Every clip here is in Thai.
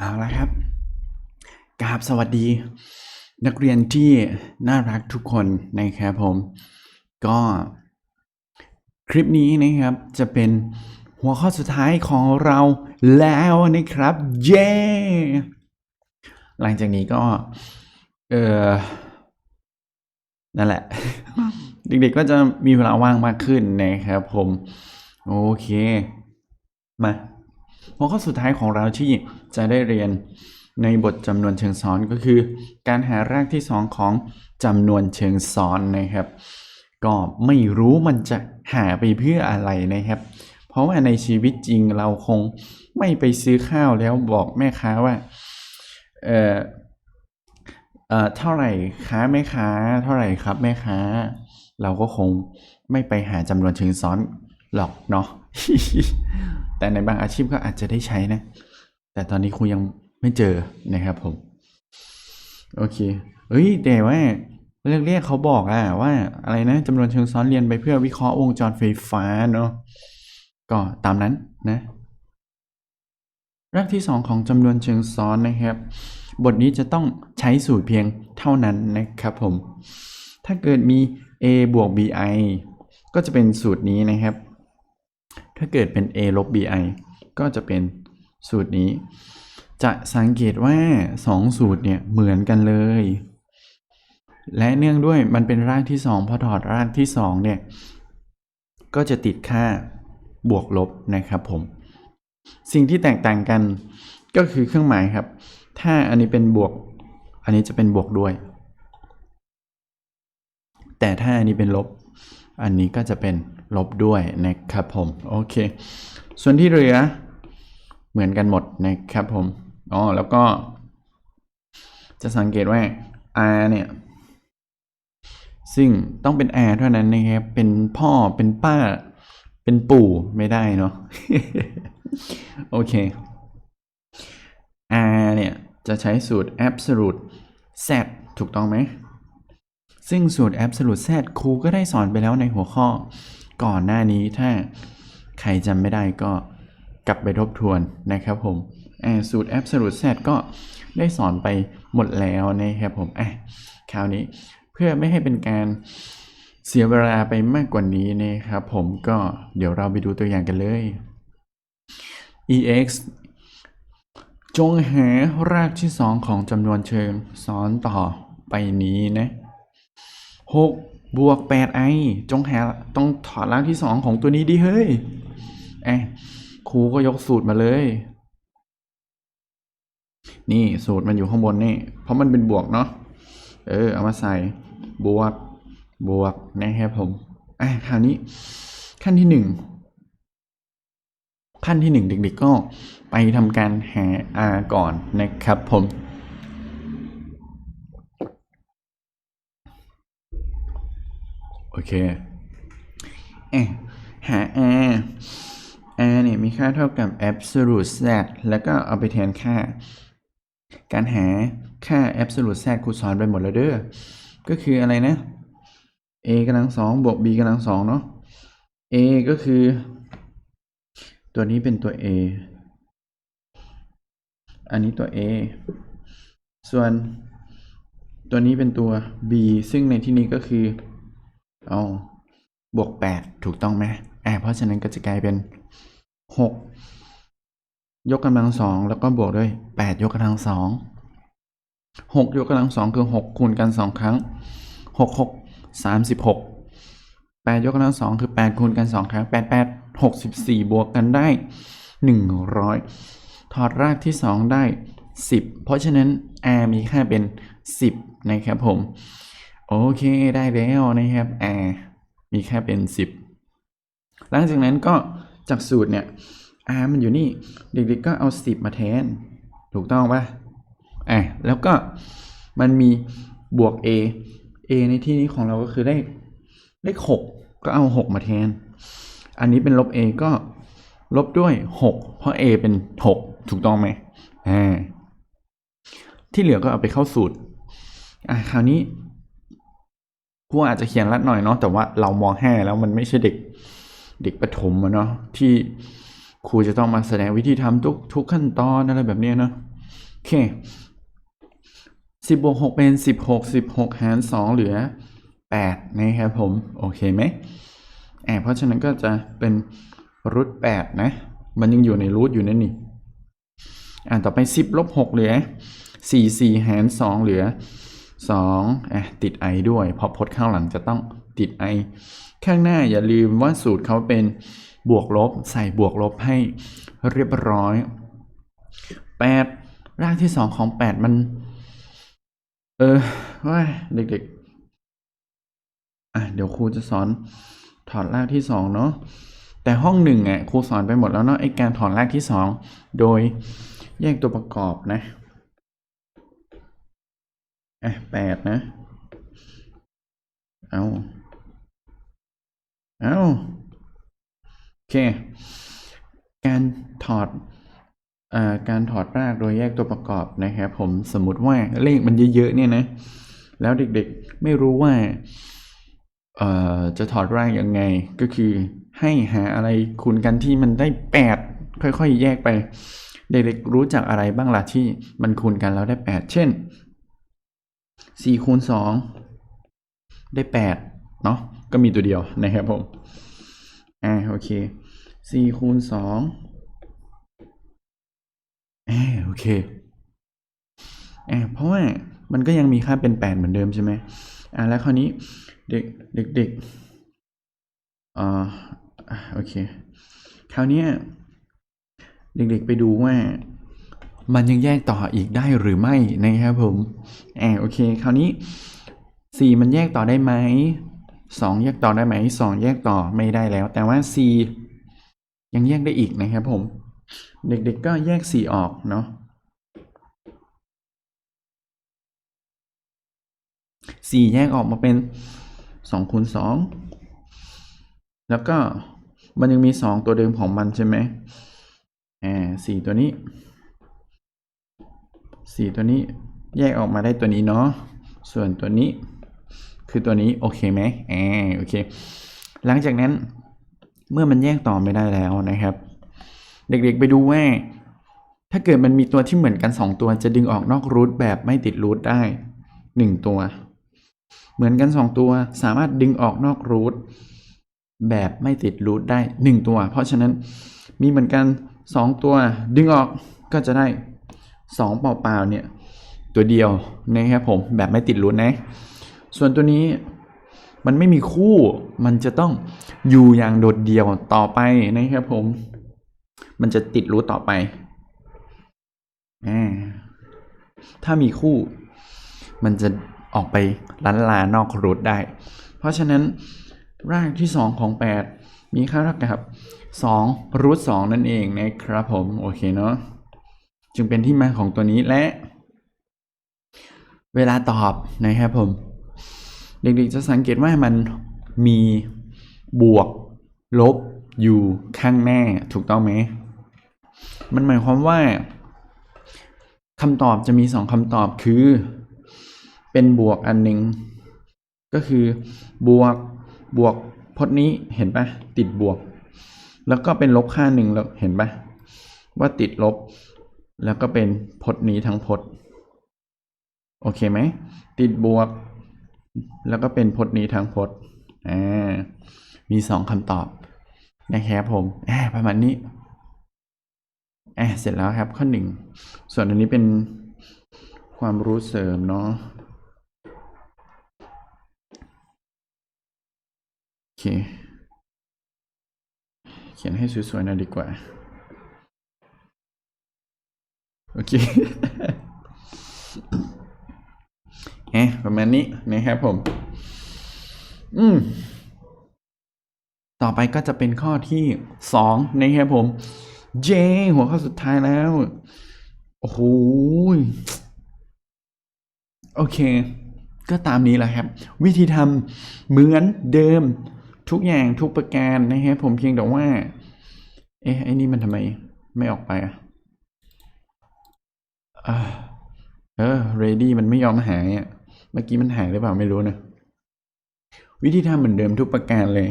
เอาละครับกราบสวัสดี นักเรียนที่น่ารักทุกคนนะครับผม ก็คลิปนี้นะครับจะเป็นหัวข้อสุดท้ายของเราแล้วนะครับ เย้ หลังจากนี้ก็ เออนั่นแหละ เด็กๆก็จะมีเวลาว่างมากขึ้นนะครับผม โอเค มา หัวข้อสุดท้ายของเราที่จะได้เรียนในบทจำนวนเชิงซ้อนก็คือ การหารากที่สองของจำนวนเชิงซ้อนนะครับ ก็ไม่รู้มันจะหาไปเพื่ออะไรนะครับ เพราะว่าในชีวิตจริงเราคงไม่ไปซื้อข้าวแล้วบอกแม่ค้าว่าเออเอ่อเท่าไหร่ค้าแม่ค้า เท่าไหร่ครับแม่ค้า เราก็คงไม่ไปหาจำนวนเชิงซ้อนหรอกเนาะ แต่ในบางอาชีพก็อาจจะได้ใช้นะ แต่ตอนนี้ครูยังไม่เจอนะครับผม โอเคเฮ้ยแต่ว่าเรียกเรียกเขาบอกอะว่าอะไรนะจำนวนเชิงซ้อนเรียนไปเพื่อวิเคราะห์วงจรไฟฟ้าเนาะก็ตามนั้นนะรากที่สองของจำนวนเชิงซ้อนนะครับ บทนี้จะต้องใช้สูตรเพียงเท่านั้นนะครับผม ถ้าเกิดมี a บวก bi ก็จะเป็นสูตรนี้นะครับ ถ้าเกิดเป็น a ลบ bi ก็จะเป็นสูตรนี้ จะสังเกตว่า 2 สูตรเนี่ยเหมือนกันเลย และเนื่องด้วยมันเป็นรากที่ 2 พอถอดรากที่ 2 เนี่ย ก็จะติดค่าบวกลบนะครับผม สิ่งที่แตกต่างกันก็คือเครื่องหมายครับ ถ้าอันนี้เป็นบวก อันนี้จะเป็นบวกด้วย แต่ถ้าอันนี้เป็นลบ อันนี้ก็จะเป็นลบด้วยนะครับผมโอเค ส่วนที่เหลือเหมือนกันหมดนะครับผมอ๋อแล้วก็ จะสังเกตว่า r เนี่ยซึ่งต้องเป็น r เท่านั้นนะครับ เป็นพ่อเป็นป้า เป็นปู่ไม่ได้เนาะโอเค r เนี่ยจะใช้สูตร absolute z ถูกต้องไหม ซึ่งสูตร absolute z ครูก็ได้สอนไปแล้วในหัวข้อ ก่อนหน้านี้ถ้าใครจำไม่ได้ก็กลับไปทบทวนนะครับผมสูตร absolute z ก็ได้สอนไปหมดแล้วนะครับผมอะคราวนี้เพื่อไม่ให้เป็นการเสียเวลาไปมากกว่านี้นะครับผมก็เดี๋ยวเราไปดูตัวอย่างกันเลย ex จงหารากที่สองของจำนวนเชิงซ้อนต่อไปนี้นะ หกบวกแปดไอจงหาต้องถอดรากที่สองของตัวนี้ดิเฮ้ยเอะครูก็ยกสูตรมาเลย นี่สูตรมันอยู่ข้างบนนี่ เพราะมันเป็นบวกเนาะเออ เอามาใส่บวกบวกนะครับผมอะคราวนี้ขั้นที่หนึ่งขั้นที่หนึ่งเด็กๆก็ไปทำการหา r ก่อนนะครับผม โอเคเอหา r r เนี่ยมีค่าเท่ากับ absolute z แล้วก็เอาไปแทนค่า การหาค่า absolute z ครูสอนไปหมดแล้วเด้อ ก็คืออะไรนะ a กำลังสองบวก b กำลังสองเนาะ a ก็คือ ตัวนี้เป็นตัว a อันนี้ตัว a ส่วนตัวนี้เป็นตัว b ซึ่งในที่นี้ก็คือ เอาบวก 8 ถูกต้องไหมอ่าเพราะฉะนั้นก็จะกลายเป็น 6 ยกกำลังสองแล้วก็บวกด้วย 8 ยกกำลังสอง6ยกกำลังสองคือ 6 คูณกันสองครั้ง 6 6 36 8 ยกกำลังสองคือ 8 คูณกันสองครั้ง 8 8 64 บวกกันได้ 100 ถอดรากที่ 2 ได้ 10 เพราะฉะนั้น r มีค่าเป็น 10 นะครับผม โอเคได้แล้วนะครับ r มีแค่เป็น 10 หลังจากนั้นก็จากสูตรเนี่ย r มันอยู่นี่เด็กๆก็เอา 10 มาแทน ถูกต้องปะอะแล้วก็มันมีบวก a a ในที่นี้ของเราก็คือเลขเลข 6 ก็เอา 6 มาแทน อันนี้เป็นลบ a ก็ลบด้วย 6 เพราะ a เป็น 6 ถูกต้องไหมอ่าที่เหลือก็เอาไปเข้าสูตรอะคราวนี้ ครูอาจจะเขียนรัดหน่อยเนาะแต่ว่าเรามองแห้าแล้วมันไม่ใช่เด็กเด็กประถมอะเนาะที่ครูจะต้องมาแสดงวิธีทำทุกทุกขั้นตอนอะไรแบบนี้เนาะโอเคสิบบวกหกเป็นสิบหกสิบหกหารสองเหลือแปดนะครับผม โอเคไหมแอ่าเพราะฉะนั้นก็จะเป็นรูทแปดนะ มันยังอยู่ในรูทอยู่นั่นนี่อ่าต่อไปสิบลบหกเหลือสี่สี่หารสองเหลือ สองอะติดไอด้วย เพราะพจน์ข้างหลังจะต้องติดไอข้างหน้าอย่าลืมว่าสูตรเขาเป็นบวกลบใส่บวกลบให้เรียบร้อยแปดรากที่สองของแปดมัน เออว่าเด็กๆ อะ เดี๋ยวครูจะสอนถอดรากที่สองเนาะแต่ห้องหนึ่งอะครูสอนไปหมดแล้วเนาะไอการถอดรากที่สองโดยแยกตัวประกอบนะ อะแปดนะ เอาเอาโอเค การถอดอ่าการถอดรากโดยแยกตัวประกอบนะครับผมสมมติว่าเลขมันเยอะๆเนี่ยนะ แล้วเด็กๆไม่รู้ว่าอ่อจะถอดรากยังไงก็คือให้หาอะไรคูณกันที่มันได้แปดค่อยๆ แยกไป เด็กๆรู้จักอะไรบ้างล่ะที่มันคูณกันแล้วได้แปดเช่น สี่คูณสองได้แปดเนาะก็มีตัวเดียวนะครับผม อ่าโอเคสี่คูณสองอ่าโอเคอ่าเพราะว่ามันก็ยังมีค่าเป็นแปดเหมือนเดิมใช่ไหมอ่าแล้วคราวนี้เด็กเด็กเด็กอ่าอะโอเค คราวนี้เด็กๆไปดูว่า มันยังแยกต่ออีกได้หรือไม่นะครับผมอ่าโอเค คราวนี้สี่มันแยกต่อได้ไหมสองแยกต่อได้ไหมสองแยกต่อไม่ได้แล้ว แต่ว่าสี่ยังแยกได้อีกนะครับผม เด็กๆก็แยกสี่ออกเนาะสี่แยกออกมาเป็นสองคูณสองแล้วก็มันยังมีสองตัวเดิมของมันใช่ไหมอ่าสี่ตัวนี้ สี่ตัวนี้แยกออกมาได้ตัวนี้เนาะส่วนตัวนี้คือตัวนี้โอเคไหมอ่าโอเค หลังจากนั้นเมื่อมันแยกต่อไม่ได้แล้วนะครับ เด็กๆไปดูว่า ถ้าเกิดมันมีตัวที่เหมือนกัน 2 ตัวจะดึงออกนอกรูทแบบไม่ติดรูทได้ 1 ตัว เหมือนกัน 2 ตัวสามารถดึงออกนอกรูทแบบไม่ติดรูทได้ 1 ตัว เพราะฉะนั้นมีเหมือนกัน 2 ตัวดึงออกก็จะได้ 2 เปล่าๆเนี่ยตัวเดียวนะครับผมแบบไม่ติดรูทนะ ส่วนตัวนี้มันไม่มีคู่มันจะต้องอยู่อย่างโดดเดี่ยวต่อไปนะครับผม มันจะติดรูทต่อไปอถ้ามีคู่ มันจะออกไปลันลานอกรูทได้ เพราะฉะนั้นรากที่ 2 ของ 8 มีค่าเท่ากับ2รูท2นั่นเองนะครับผม โอเคเนาะ จึงเป็นที่มาของตัวนี้และ เวลาตอบนะครับผม เด็กๆจะสังเกตว่ามันมีบวก ลบอยู่ข้างหน้าถูกต้องไหม มันหมายความว่าคำตอบจะมีสองคำตอบคือ เป็นบวกอันหนึ่งก็คือบวกบวกพจน์นี้เห็นปะติดบวก แล้วก็เป็นลบค่าหนึ่งแล้วเห็นปะว่าติดลบ แล้วก็เป็นพจน์นี้ทั้งพจน์ โอเคไหม ติดบวก แล้วก็เป็นพจน์นี้ทั้งพจน์อ่ามีสองคำตอบนะครับผมอ่าประมาณนี้อเสร็จแล้วครับข้อหนึ่งส่วนอันนี้เป็นความรู้เสริมเนาะโอเค เขียนให้สวยๆหน่อยดีกว่า โอเคเอ๊ะประมาณนี้นะครับผม อืม ต่อไปก็จะเป็นข้อที่สองนะครับผม เย้หัวข้อสุดท้ายแล้ว โอ้โหโอเค ก็ตามนี้แหละครับ วิธีทำเหมือนเดิมทุกอย่างทุกประการนะครับผมเพียงแต่ว่า เอ๊ะไอ้นี่มันทำไมไม่ออกไปอะอ่า เออ ready มันไม่ยอมหายอะ เมื่อกี้มันหายหรือเปล่าไม่รู้นะ วิธีทำเหมือนเดิมทุกประการเลย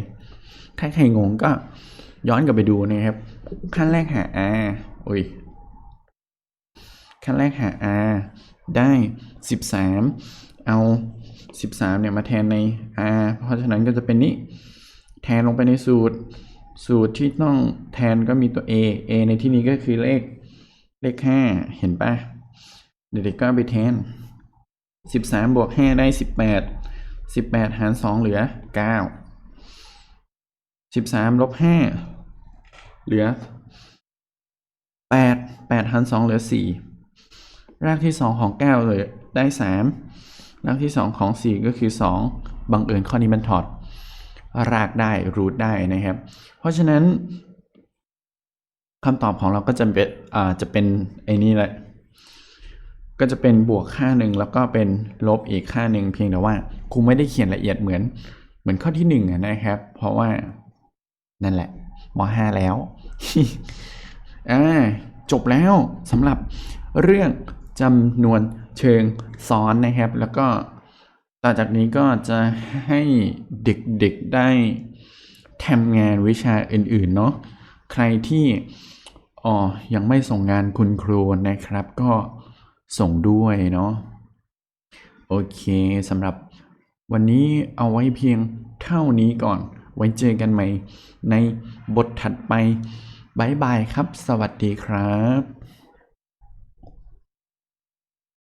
ถ้าใครงงก็ย้อนกลับไปดูนะครับ ขั้นแรกหา r อุ้ย ขั้นแรกหา r ได้ 13 เอา 13 เนี่ยมาแทนใน r เพราะฉะนั้นก็จะเป็นนี้ แทนลงไปในสูตร สูตรที่ต้องแทนก็มีตัว a a ในที่นี้ก็คือเลขเลข 5 เห็นปะ เด็กๆก็ไปแทน 13 บวก 5 ได้ 18 18 หาร 2 เหลือ 9 13 ลบ 5 เหลือ 8 8 หาร 2 เหลือ 4 รากที่ 2 ของ 9 เลยได้ 3 รากที่ 2 ของ 4 ก็คือ 2 บังเอิญข้อนี้มันถอด รากได้ รูทได้นะครับ เพราะฉะนั้นคำตอบของเราก็จะเป็นอ่าจะเป็นไอ้นี่แหละ ก็จะเป็นบวกค่าหนึ่งแล้วก็เป็นลบอีกค่าหนึ่งเพียงแต่ว่าครูไม่ได้เขียนละเอียดเหมือน เหมือนข้อที่หนึ่งนะครับ เพราะว่านั่นแหละมห้าแล้วอ่าจบแล้วสำหรับเรื่องจำนวนเชิงซ้อนนะครับ แล้วก็ต่อจากนี้ก็จะให้เด็กๆได้ทำงานวิชาอื่นๆเนาะใครที่อ๋อยังไม่ส่งงานคุณครูนะครับ ก็ ส่งด้วยเนาะโอเคสำหรับวันนี้เอาไว้เพียงเท่านี้ก่อน ไว้เจอกันใหม่ในบทถัดไปบายบายครับ สวัสดีครับ